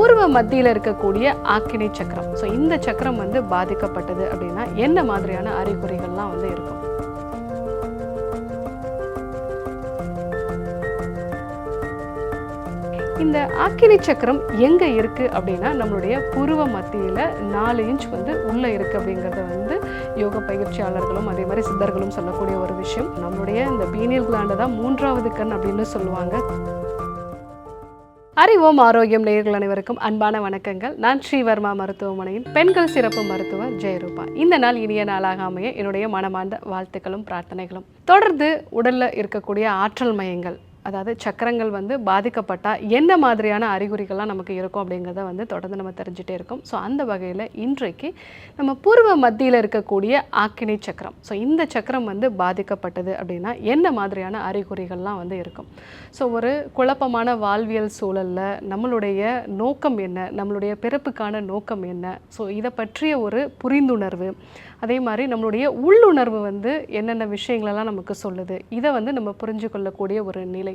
பூர்வ மத்தியில் இருக்கக்கூடிய ஆக்கினை சக்கரம். ஸோ இந்த சக்கரம் வந்து பாதிக்கப்பட்டது அப்படின்னா என்ன மாதிரியான அறிகுறிகள்லாம் வந்து இருக்கும்? இந்த ஆக்கினை சக்கரம் எங்க இருக்கு அப்படின்னா நம்மளுடைய புருவ மத்தியில நாலு இன்ச் வந்து உள்ள இருக்கு அப்படிங்கறத வந்து யோக பயிற்சியாளர்களும் அதே மாதிரி சித்தர்களும் சொல்லக்கூடிய ஒரு விஷயம். நம்மளுடைய இந்த பீனியல் கிளாண்டை தான் மூன்றாவது கண் அப்படின்னு சொல்லுவாங்க. அறிவோம் ஆரோக்கியம் நேயர்கள் அனைவருக்கும் அன்பான வணக்கங்கள். நான் ஸ்ரீவர்மா மருத்துவமனையின் பெண்கள் சிறப்பு மருத்துவர் ஜெயரூபா. இந்த நாள் இனிய நாளாக அமைய என்னுடைய மனமார்ந்த வாழ்த்துக்களும் பிரார்த்தனைகளும். தொடர்ந்து உடலில் இருக்கக்கூடிய ஆற்றல் மையங்கள் அதாவது சக்கரங்கள் வந்து பாதிக்கப்பட்டால் என்ன மாதிரியான அறிகுறிகள்லாம் நமக்கு இருக்கும் அப்படிங்கிறத வந்து தொடர்ந்து நம்ம தெரிஞ்சுட்டே இருக்கோம். ஸோ அந்த வகையில் இன்றைக்கு நம்ம பூர்வ மத்தியில் இருக்கக்கூடிய ஆக்கினி சக்கரம். ஸோ இந்த சக்கரம் வந்து பாதிக்கப்பட்டது அப்படின்னா என்ன மாதிரியான அறிகுறிகள்லாம் வந்து இருக்கும்? ஸோ ஒரு குழப்பமான வாழ்வியல் சூழலில் நம்மளுடைய நோக்கம் என்ன? நம்மளுடைய பிறப்புக்கான நோக்கம் என்ன? ஸோ இதை பற்றிய ஒரு புரிந்துணர்வு அதே மாதிரி நம்மளுடைய உள்ளுணர்வு வந்து என்னென்ன விஷயங்களெல்லாம் நமக்கு சொல்லுது? இதை வந்து நம்ம புரிஞ்சு கொள்ளக்கூடிய ஒரு நிலை.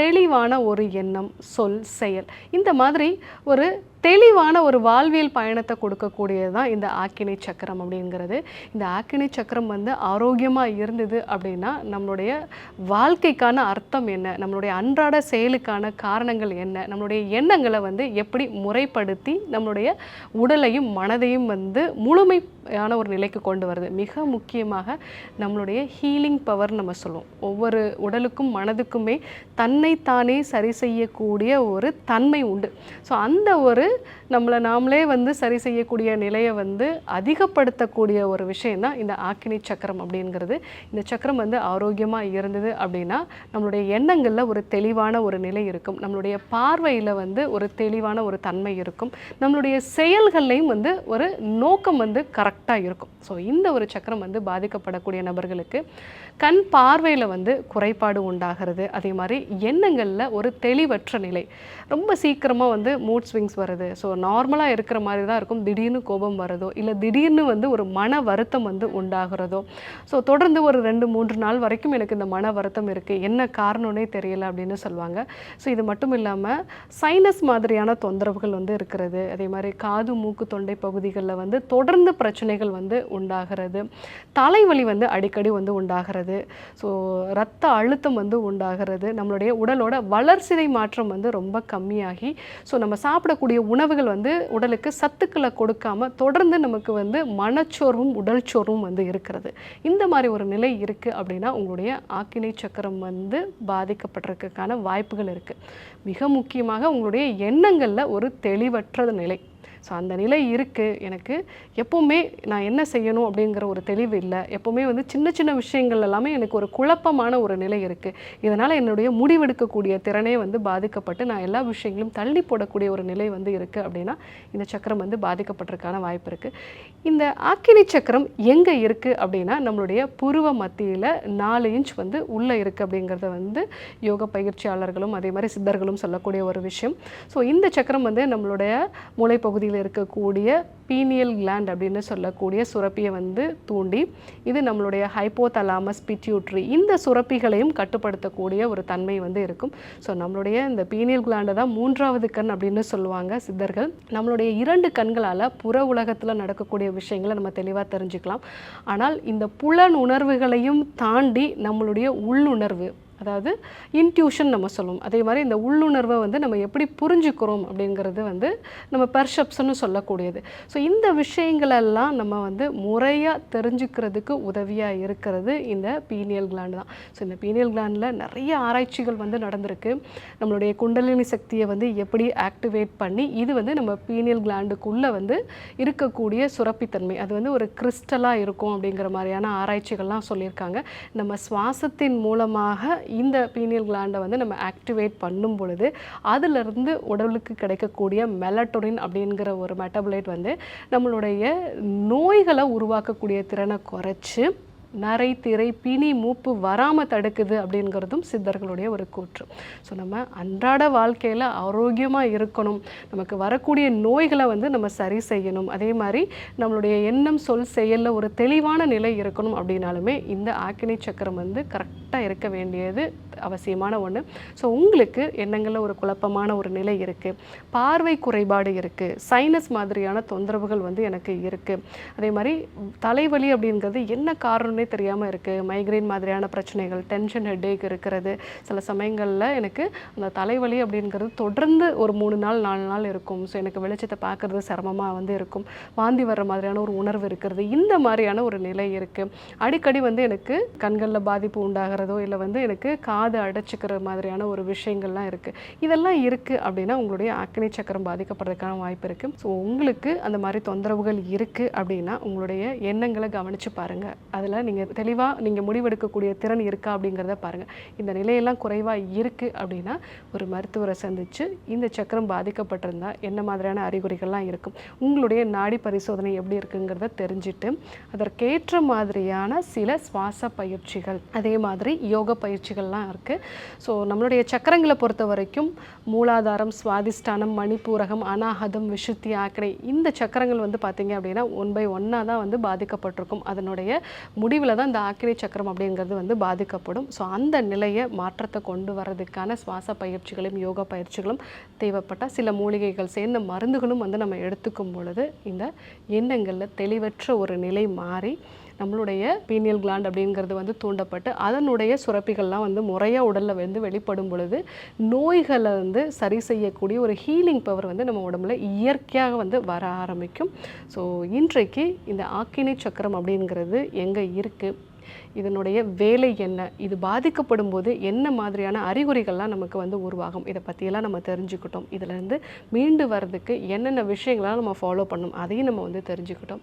தெளிவான ஒரு எண்ணம் சொல் செயல். இந்த மாதிரி ஒரு தெளிவான ஒரு வாழ்வியல் பயணத்தை கொடுக்கக்கூடியது தான் இந்த ஆக்கினை சக்கரம் அப்படிங்கிறது. இந்த ஆக்கினை சக்கரம் வந்து ஆரோக்கியமாக இருந்தது அப்படின்னா நம்மளுடைய வாழ்க்கைக்கான அர்த்தம் என்ன? நம்மளுடைய அன்றாட செயலுக்கான காரணங்கள் என்ன? நம்மளுடைய எண்ணங்களை வந்து எப்படி முறைப்படுத்தி நம்மளுடைய உடலையும் மனதையும் வந்து முழுமையான ஒரு நிலைக்கு கொண்டு வருது? மிக முக்கியமாக நம்மளுடைய ஹீலிங் பவர் நம்ம சொல்லுவோம். ஒவ்வொரு உடலுக்கும் மனதுக்குமே தன்னை தன்னைத்தானே சரி செய்யக்கூடிய ஒரு தன்மை உண்டு. ஸோ அந்த ஒரு நம்மளை நாமளே வந்து சரி செய்யக்கூடிய நிலையை வந்து அதிகப்படுத்தக்கூடிய ஒரு விஷயம்னா இந்த ஆக்கினி சக்கரம் அப்படிங்கிறது. இந்த சக்கரம் வந்து ஆரோக்கியமாக இருந்தது அப்படின்னா நம்மளுடைய எண்ணங்களில் ஒரு தெளிவான ஒரு நிலை இருக்கும். நம்மளுடைய பார்வையில் வந்து ஒரு தெளிவான ஒரு தன்மை இருக்கும். நம்மளுடைய செயல்கள்லையும் வந்து ஒரு நோக்கம் வந்து கரெக்டாக இருக்கும். ஸோ இந்த ஒரு சக்கரம் வந்து பாதிக்கப்படக்கூடிய நபர்களுக்கு கண் பார்வையில் வந்து குறைபாடு உண்டாகிறது. அதே மாதிரி எண்ணங்களில் ஒரு தெளிவற்ற நிலை. ரொம்ப சீக்கிரமாக வந்து மூட் ஸ்விங்ஸ் வருது. ஸோ நார்மலாக இருக்கிற மாதிரி தான் இருக்கும். திடீர்னு கோபம் வருதோ இல்லை திடீர்னு வந்து ஒரு மன வருத்தம் வந்து உண்டாகிறதோ. ஸோ தொடர்ந்து ஒரு ரெண்டு மூன்று நாள் வரைக்கும் எனக்கு இந்த மன வருத்தம் இருக்குது என்ன காரணம்னே தெரியல அப்படின்னு சொல்லுவாங்க. ஸோ இது மட்டும் இல்லாமல் சைனஸ் மாதிரியான தொந்தரவுகள் வந்து இருக்கிறது. அதே மாதிரி காது மூக்கு தொண்டை பகுதிகளில் வந்து தொடர்ந்து பிரச்சனைகள் வந்து உண்டாகிறது. தலைவலி வந்து அடிக்கடி வந்து உண்டாகிறது. ஸோ ரத்த அழுத்தம் வந்து உண்டாகிறது. நம்மளுடைய உடலோட வளர்சிதை மாற்றம் வந்து ரொம்ப கம்மியாகி ஸோ நம்ம சாப்பிடக்கூடிய உணவுகள் வந்து உடலுக்கு சத்துக்களை கொடுக்காம தொடர்ந்து நமக்கு வந்து மனச்சோர்வும் உடல் சோர்வும் வந்து இருக்கிறது. இந்த மாதிரி ஒரு நிலை இருக்குது அப்படின்னா உங்களுடைய ஆக்கினை சக்கரம் வந்து பாதிக்கப்பட்டிருக்கிறதுக்கான வாய்ப்புகள் இருக்குது மிக முக்கியமாக உங்களுடைய எண்ணங்களில் ஒரு தெளிவற்ற நிலை. ஸோ அந்த நிலை இருக்குது எனக்கு எப்போவுமே நான் என்ன செய்யணும் அப்படிங்கிற ஒரு தெளிவு இல்லை. எப்போவுமே வந்து சின்ன சின்ன விஷயங்கள் எல்லாமே எனக்கு ஒரு குழப்பமான ஒரு நிலை இருக்குது இதனால் என்னுடைய முடிவெடுக்கக்கூடிய திறனே வந்து பாதிக்கப்பட்டு நான் எல்லா விஷயங்களும் தள்ளி போடக்கூடிய ஒரு நிலை வந்து இருக்குது அப்படின்னா இந்த சக்கரம் வந்து பாதிக்கப்பட்டிருக்கான வாய்ப்பு இருக்குது இந்த ஆக்கினி சக்கரம் எங்கே இருக்குது அப்படின்னா நம்மளுடைய புருவ மத்தியில் நாலு இன்ச் வந்து உள்ளே இருக்குது அப்படிங்கிறத வந்து யோக பயிற்சியாளர்களும் அதே மாதிரி சித்தர்களும் சொல்லக்கூடிய ஒரு விஷயம். ஸோ இந்த சக்கரம் வந்து நம்மளுடைய பகுதியில் இருக்கக்கூடிய பீனியல் கிளாண்ட் அப்படின்னு சொல்லக்கூடிய சுரப்பியை வந்து தூண்டி இது நம்மளுடைய ஹைப்போதலாமஸ் பிட்யூட்ரி இந்த சுரப்பிகளையும் கட்டுப்படுத்தக்கூடிய ஒரு தன்மை வந்து இருக்கும். ஸோ நம்மளுடைய இந்த பீனியல் கிளாண்டை தான் மூன்றாவது கண் அப்படின்னு சொல்லுவாங்க சித்தர்கள். நம்மளுடைய இரண்டு கண்களால் புற உலகத்தில் நடக்கக்கூடிய விஷயங்களை நம்ம தெளிவாக தெரிஞ்சுக்கலாம். ஆனால் இந்த புலன் உணர்வுகளையும் தாண்டி நம்மளுடைய உள்ளுணர்வு அதாவது இன்ட்யூஷன் நம்ம சொல்லுவோம். அதே மாதிரி இந்த உள்ளுணர்வை வந்து நம்ம எப்படி புரிஞ்சுக்கிறோம் அப்படிங்கிறது வந்து நம்ம பெர்செப்ஷன்னு சொல்லக்கூடியது. ஸோ இந்த விஷயங்களெல்லாம் நம்ம வந்து முறையாக தெரிஞ்சுக்கிறதுக்கு உதவியாக இருக்கிறது இந்த பீனியல் கிளாண்டு தான். ஸோ இந்த பீனியல் கிளாண்டில் நிறைய ஆராய்ச்சிகள் வந்து நடந்திருக்கு. நம்மளுடைய குண்டலினி சக்தியை வந்து எப்படி ஆக்டிவேட் பண்ணி இது வந்து நம்ம பீனியல் கிளாண்டுக்குள்ளே வந்து இருக்கக்கூடிய சுரப்பித்தன்மை அது வந்து ஒரு கிறிஸ்டலாக இருக்கும் அப்படிங்கிற மாதிரியான ஆராய்ச்சிகள்லாம் சொல்லியிருக்காங்க. நம்ம சுவாசத்தின் மூலமாக இந்த பீனியல் கிளாண்டை வந்து நம்ம ஆக்டிவேட் பண்ணும் பொழுது அதிலிருந்து உடலுக்கு கிடைக்கக்கூடிய மெலட்டோனின் அப்படிங்கிற ஒரு மெட்டபலைட் வந்து நம்மளுடைய நோய்களை உருவாக்கக்கூடிய திறனை குறைச்சி நரை திரை பிணி மூப்பு வராமல் தடுக்குது அப்படிங்கிறதும் சித்தர்களுடைய ஒரு கூற்று. ஸோ நம்ம அன்றாட வாழ்க்கையில் ஆரோக்கியமாக இருக்கணும். நமக்கு வரக்கூடிய நோய்களை வந்து நம்ம சரி செய்யணும். அதே மாதிரி நம்மளுடைய எண்ணம் சொல் செயலில் ஒரு தெளிவான நிலை இருக்கணும் அப்படின்னாலுமே இந்த ஆக்கினை சக்கரம் வந்து கரெக்டாக இருக்க வேண்டியது அவசியமான ஒன்று ஸோ உங்களுக்கு எண்ணங்களில் ஒரு குழப்பமான ஒரு நிலை இருக்குது பார்வை குறைபாடு இருக்குது சைனஸ் மாதிரியான தொந்தரவுகள் வந்து எனக்கு இருக்குது அதே மாதிரி தலைவலி அப்படிங்கிறது என்ன காரணம் காரணம்னே தெரியாமல் இருக்குது மைக்ரைன் மாதிரியான பிரச்சனைகள் டென்ஷன் ஹெட்டேக் இருக்கிறது. சில சமயங்களில் எனக்கு அந்த தலைவலி அப்படிங்கிறது தொடர்ந்து ஒரு மூணு நாள் நாலு நாள் இருக்கும். ஸோ எனக்கு வெளிச்சத்தை பார்க்குறது சிரமமாக வந்து இருக்கும். வாந்தி வர்ற மாதிரியான ஒரு உணர்வு இருக்கிறது. இந்த மாதிரியான ஒரு நிலை இருக்குது அடிக்கடி வந்து எனக்கு கண்களில் பாதிப்பு உண்டாகிறதோ இல்லை வந்து எனக்கு காது அடைச்சிக்கிற மாதிரியான ஒரு விஷயங்கள்லாம் இருக்குது இதெல்லாம் இருக்குது அப்படின்னா உங்களுடைய ஆக்கினை சக்கரம் பாதிக்கப்படுறதுக்கான வாய்ப்பு இருக்குது ஸோ உங்களுக்கு அந்த மாதிரி தொந்தரவுகள் இருக்குது அப்படின்னா உங்களுடைய எண்ணங்களை கவனித்து பாருங்கள் அதில் நீங்கள் தெளிவாக நீங்கள் முடிவெடுக்கக்கூடிய திறன் இருக்கா அப்படிங்கிறத பாருங்கள் இந்த நிலையெல்லாம் குறைவாக இருக்குது அப்படின்னா ஒரு மருத்துவரை சந்தித்து இந்த சக்கரம் பாதிக்கப்பட்டிருந்தால் என்ன மாதிரியான அறிகுறிகள்லாம் இருக்கும்? உங்களுடைய நாடி பரிசோதனை எப்படி இருக்குங்கிறத தெரிஞ்சுட்டு அதற்கேற்ற மாதிரியான சில சுவாச பயிற்சிகள் அதே மாதிரி யோக பயிற்சிகள்லாம் இருக்குது ஸோ நம்மளுடைய சக்கரங்களை பொறுத்த வரைக்கும் மூலாதாரம் சுவாதிஷ்டானம் மணிப்பூரகம் அனாஹதம் விஷுத்தி ஆக்கடை இந்த சக்கரங்கள் வந்து பார்த்தீங்க அப்படின்னா ஒன் பை ஒன்னாக தான் வந்து பாதிக்கப்பட்டிருக்கும். அதனுடைய முடி முடிவில் தான் இந்த ஆக்கினை சக்கரம் அப்படிங்கிறது வந்து பாதிக்கப்படும். ஸோ அந்த நிலையை மாற்றத்தை கொண்டு வர்றதுக்கான சுவாச பயிற்சிகளும் யோகா பயிற்சிகளும் தேவைப்பட்டால் சில மூலிகைகள் சேர்ந்த மருந்துகளும் வந்து நம்ம எடுத்துக்கும் பொழுது இந்த எண்ணங்களில் தெளிவற்ற ஒரு நிலை மாறி நம்மளுடைய பீனியல் கிளாண்ட் அப்படிங்கிறது வந்து தூண்டப்பட்டு அதனுடைய சுரப்பிகள்லாம் வந்து முறையாக உடலில் வந்து வெளிப்படும் பொழுது நோய்களை வந்து சரி செய்யக்கூடிய ஒரு ஹீலிங் பவர் வந்து நம்ம உடம்புல இயற்கையாக வந்து வர ஆரம்பிக்கும். ஸோ இன்றைக்கு இந்த ஆக்கினை சக்கரம் அப்படிங்கிறது எங்கே இருக்குது இதனுடைய வேலை என்ன? இது பாதிக்கப்படும் போது என்ன மாதிரியான அறிகுறிகள்லாம் நமக்கு வந்து உருவாகும்? இதை பற்றியெல்லாம் நம்ம தெரிஞ்சுக்கிட்டோம். இதிலேருந்து மீண்டு வர்றதுக்கு என்னென்ன விஷயங்களாம் நம்ம ஃபாலோ பண்ணணும்? அதையும் நம்ம வந்து தெரிஞ்சுக்கிட்டோம்.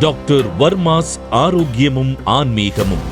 டாக்டர் வர்மாஸ் ஆரோக்கியமும் ஆன்மீகமும்